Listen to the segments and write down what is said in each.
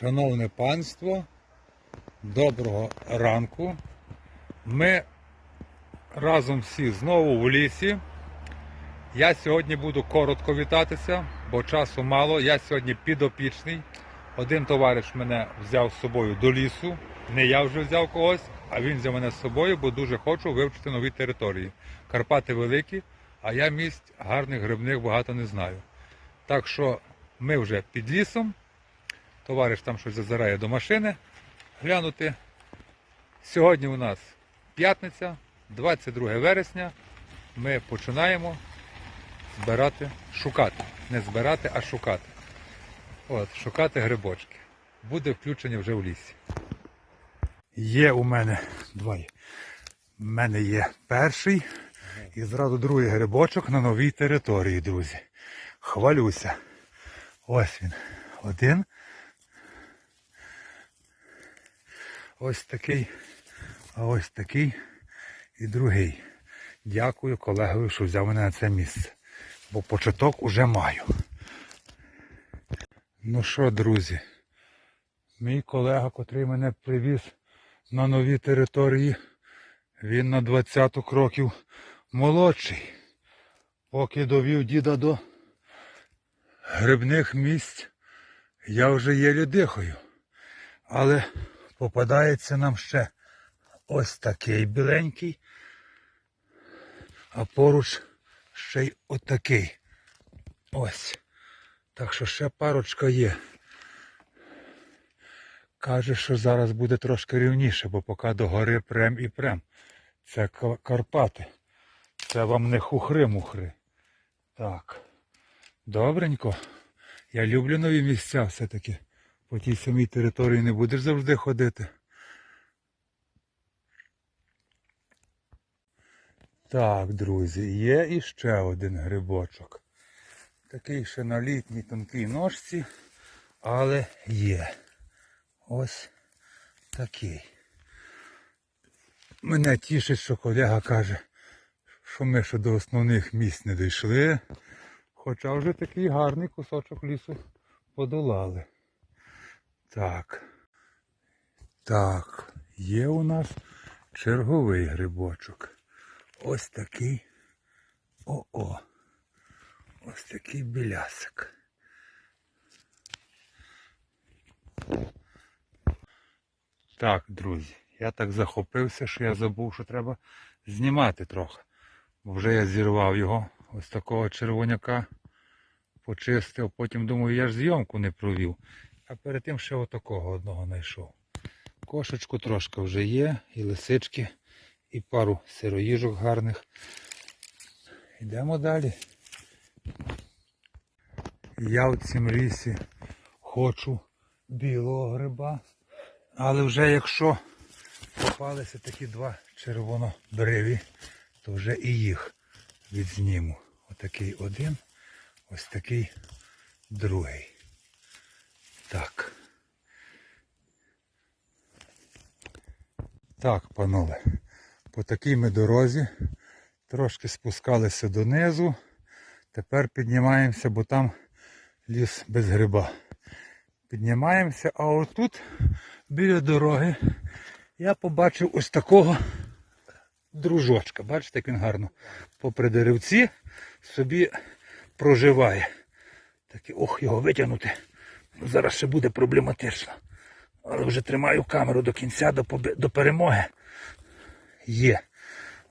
Шановне панство, доброго ранку. Ми разом всі знову в лісі. Я сьогодні буду коротко вітатися, бо часу мало. Я сьогодні підопічний. Один товариш мене взяв з собою до лісу. Не я вже взяв когось, а він взяв мене з собою, бо дуже хочу вивчити нові території. Карпати великі, а я місць гарних грибних багато не знаю. Так що ми вже під лісом. Товариш там щось зазирає до машини глянути. Сьогодні у нас п'ятниця, 22 вересня. Ми починаємо збирати, шукати. Не збирати, а шукати. От, шукати грибочки. Буде включення вже в лісі. Є у мене два. У мене є перший і зразу другий грибочок на новій території, друзі. Хвалюся. Ось він. Один. Ось такий, а ось такий і другий. Дякую колегові, що взяв мене на це місце. Бо початок уже маю. Ну що, друзі, мій колега, котрий мене привіз на нові території, він на 20 кроків молодший. Поки довів діда до грибних місць, я вже єлі дихаю. Але попадається нам ще ось такий біленький, а поруч ще й отакий. Ось. Так що ще парочка є. Каже, що зараз буде трошки рівніше, бо поки до гори прем і прем. Це Карпати. Це вам не хухри-мухри. Так. Добренько. Я люблю нові місця все-таки. По тій самій території не будеш завжди ходити. Так, друзі, є іще один грибочок. Такий ще на літній тонкій ножці, але є. Ось такий. Мене тішить, що колега каже, що ми ще до основних місць не дійшли. Хоча вже такий гарний кусочок лісу подолали. Так. Так, є у нас черговий грибочок. Ось такий. О-о. Ось такий білясик. Так, друзі, я так захопився, що я забув, що треба знімати трохи. Бо вже я зірвав його, ось такого червоняка, почистив, потім думаю, я ж зйомку не провів. А перед тим ще отакого одного знайшов. Кошечку трошки вже є, і лисички, і пару сироїжок гарних. Йдемо далі. Я в цім лісі хочу білого гриба. Але вже якщо попалися такі два червонобриві, то вже і їх відзніму. Отакий один, ось такий другий. Так. Так, панове, по такій ми дорозі трошки спускалися донизу. Тепер піднімаємося, бо там ліс без гриба. Піднімаємося, а отут біля дороги я побачив ось такого дружочка. Бачите, як він гарно попри деревці собі проживає. Таке, ох, його витягнути. Зараз ще буде проблематично. Але вже тримаю камеру до кінця, до, поби- до перемоги. Є.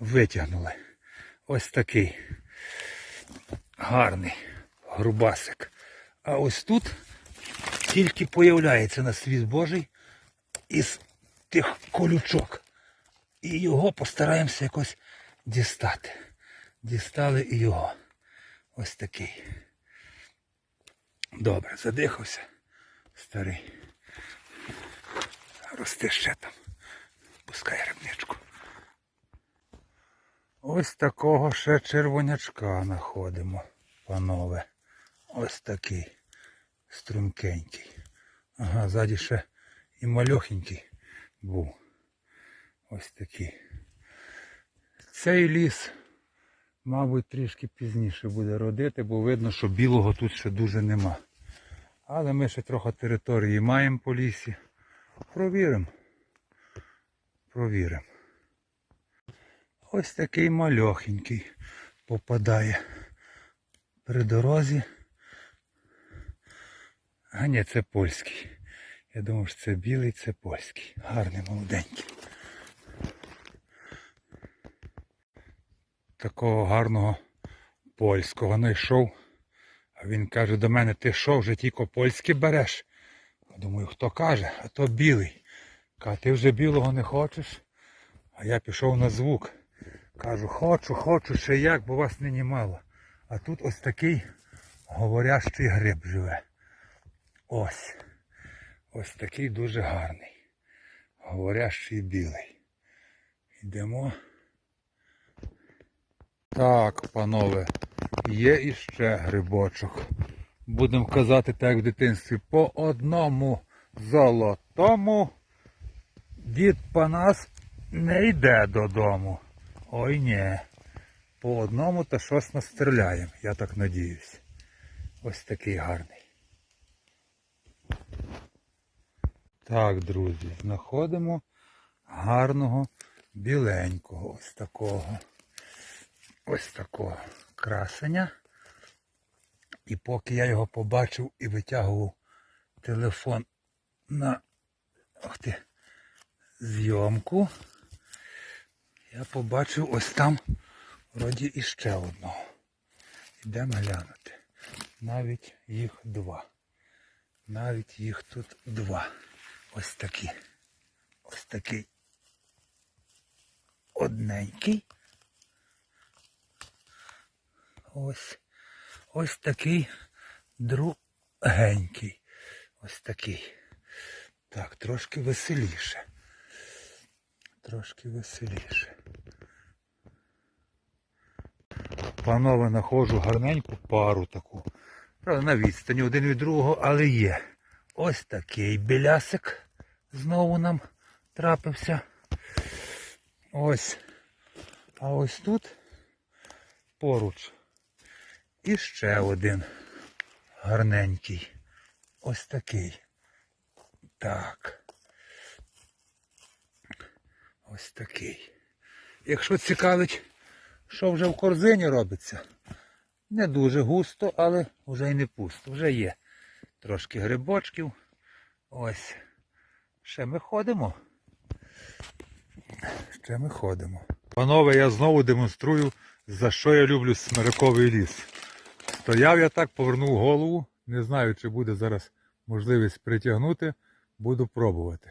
Витягнули. Ось такий гарний грубасик. А ось тут тільки появляється на світ Божий із тих колючок. І його постараємося якось дістати. Дістали і його. Ось такий. Добре, задихався. Старий. Рости ще там. Пускай грибничку. Ось такого ще червонячка знаходимо, панове. Ось такий стрункенький. Ага, ззаді ще і мальохенький був. Ось такий. Цей ліс, мабуть, трішки пізніше буде родити, бо видно, що білого тут ще дуже нема. Але ми ще трохи території маємо по лісі. Провіримо. Провіримо. Ось такий мальохенький попадає при дорозі. А ні, це польський. Я думав, що це білий, це польський. Гарний, молоденький. Такого гарного польського знайшов. А він каже до мене, ти що, вже тільки польське береш? Я думаю, хто каже, а то білий. Каже, ти вже білого не хочеш? А я пішов на звук. Кажу, хочу, хочу, ще як, бо вас нині мало. А тут ось такий говорящий гриб живе. Ось. Ось такий дуже гарний. Говорящий білий. Йдемо. Так, панове, є іще грибочок. Будемо казати так в дитинстві. По одному золотому дід Панас не йде додому. Ой ні. По одному та щось настріляємо, я так надіюсь. Ось такий гарний. Так, друзі, знаходимо гарного біленького, ось такого. Ось такого красення. І поки я його побачив і витягував телефон на ох ти, зйомку, я побачив ось там вроді іще одного. Йдемо глянути. Навіть їх два. Навіть їх тут два. Ось такі. Ось такий одненький. Ось. Ось такий другенький. Ось такий. Так, трошки веселіше. Трошки веселіше. Панове, знаходжу гарненьку пару таку. Правда, на відстані один від другого, але є. Ось такий білясик знову нам трапився. Ось. А ось тут поруч. І ще один гарненький. Ось такий. Так. Ось такий. Якщо цікавить, що вже в корзині робиться, не дуже густо, але вже й не пусто. Вже є трошки грибочків. Ось. Ще ми ходимо. Ще ми ходимо. Панове, я знову демонструю, за що я люблю смириковий ліс. Стояв я так, повернув голову. Не знаю, чи буде зараз можливість притягнути. Буду пробувати.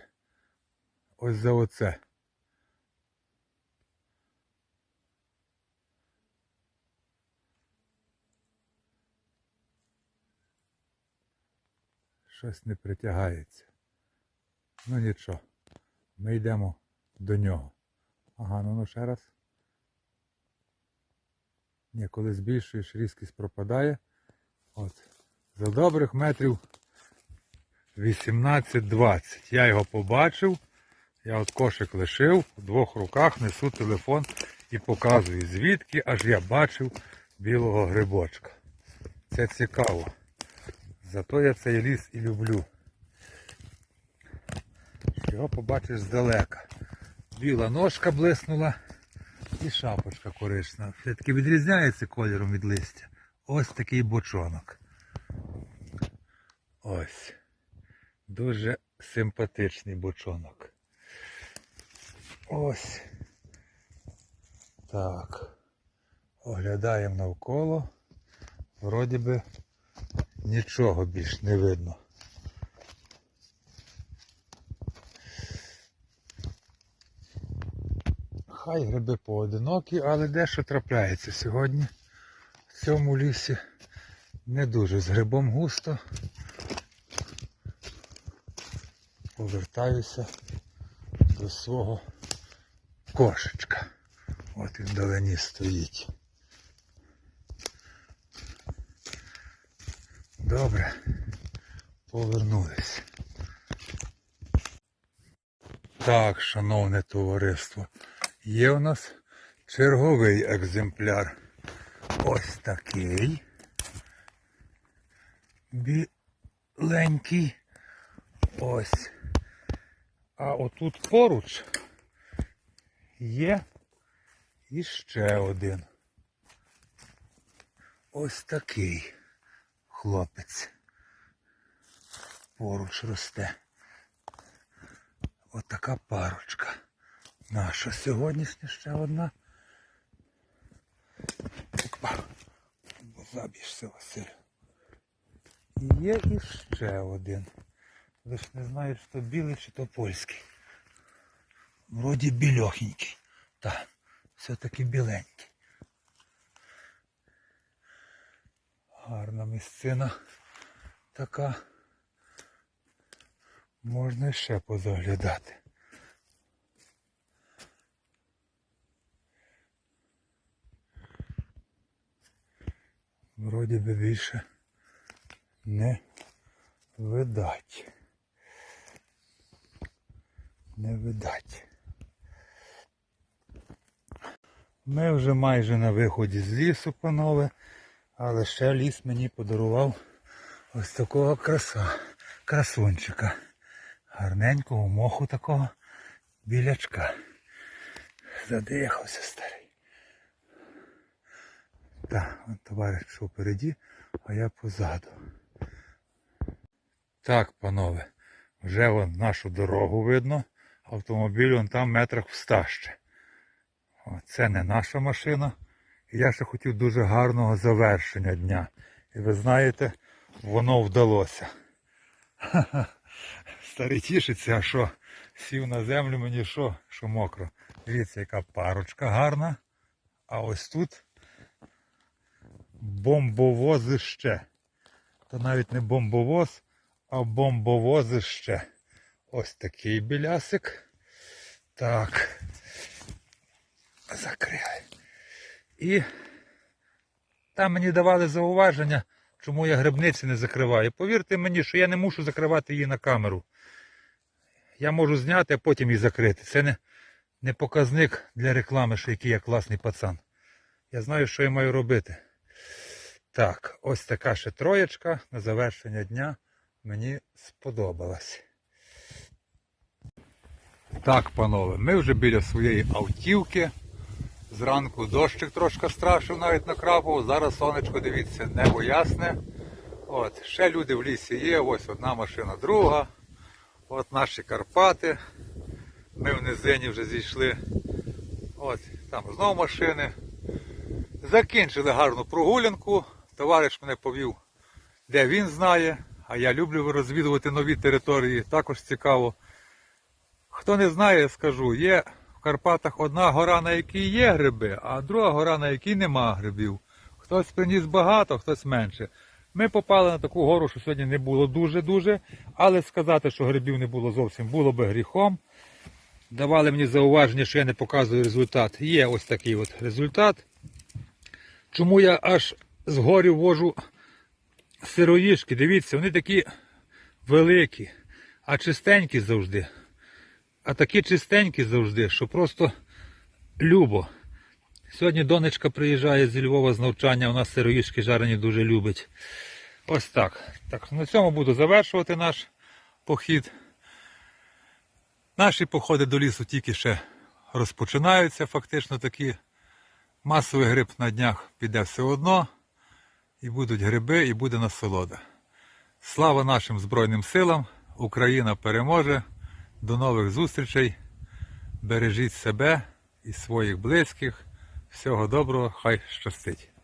Ось за оце. Щось не притягається. Ну нічого. Ми йдемо до нього. Ага, ну ну ще раз. Ні, коли збільшуєш, різкість пропадає. От. За добрих метрів 18-20. Я його побачив. Я от кошик лишив, в двох руках несу телефон і показую, звідки аж я бачив білого грибочка. Це цікаво. Зато я цей ліс і люблю. Його побачиш здалека. Біла ножка блиснула і шапочка коричнева. Все-таки відрізняється кольором від листя. Ось такий бочонок. Ось. Дуже симпатичний бочонок. Ось. Так. Оглядаємо навколо. Вроді би нічого більш не видно. Хай гриби поодинокі, але дещо трапляється сьогодні. В цьому лісі не дуже з грибом густо. Повертаюся до свого кошечка. От він вдалині стоїть. Добре, повернулись. Так, шановне товариство, є у нас черговий екземпляр. Ось такий. Біленький. Ось. А отут поруч є іще один. Ось такий хлопець. Поруч росте. Отака парочка. Наша сьогоднішня ще одна. Забіжся Василь. І є іще один. Ж не знаю, чи то білий, чи то польський. Вроді більохенький. Так, все-таки біленький. Гарна місцина така. Можна ще позаглядати. Вроді би більше не видать. Не видать. Ми вже майже на виході з лісу, панове, але ще ліс мені подарував ось такого краса, красунчика. Гарненького моху такого білячка. Задихався старий. Так, товариш пішов впереді, а я позаду. Так, панове, вже вон нашу дорогу видно. Автомобіль вон там метрах в ста ще. Це не наша машина. Я ще хотів дуже гарного завершення дня. І ви знаєте, воно вдалося. Старий тішиться, а що? Сів на землю мені що? Що мокро. Дивіться, яка парочка гарна. А ось тут бомбовозище. То навіть не бомбовоз, а бомбовозище. Ось такий білясик. Так. Закривай. І там мені давали зауваження, чому я грибниці не закриваю. Повірте мені, що я не мушу закривати її на камеру. Я можу зняти, а потім її закрити. Це не, не показник для реклами, що який я класний пацан. Я знаю, що я маю робити. Так, ось така ще троєчка на завершення дня мені сподобалась. Так, панове, ми вже біля своєї автівки. Зранку дощик трошки страшив, навіть накрапав. Зараз сонечко, дивіться, небо ясне. От, ще люди в лісі є, ось одна машина, друга. От наші Карпати. Ми в низині вже зійшли. От, там знову машини. Закінчили гарну прогулянку. Товариш мене повів, де він знає, а я люблю розвідувати нові території, також цікаво. Хто не знає, скажу, є в Карпатах одна гора, на якій є гриби, а друга гора, на якій нема грибів. Хтось приніс багато, хтось менше. Ми попали на таку гору, що сьогодні не було дуже-дуже, але сказати, що грибів не було зовсім, було би гріхом. Давали мені зауваження, що я не показую результат. Є ось такий от результат. Чому я аж з горів вожу сироїшки? Дивіться, вони такі великі, а чистенькі завжди. А такі чистенькі завжди, що просто любо. Сьогодні донечка приїжджає зі Львова з навчання, вона сироїшки жарені дуже любить. Ось так. Так, на цьому буду завершувати наш похід. Наші походи до лісу тільки ще розпочинаються, фактично такі. Масовий гриб на днях піде все одно. І будуть гриби, і буде насолода. Слава нашим Збройним силам! Україна переможе! До нових зустрічей! Бережіть себе і своїх близьких. Всього доброго, хай щастить!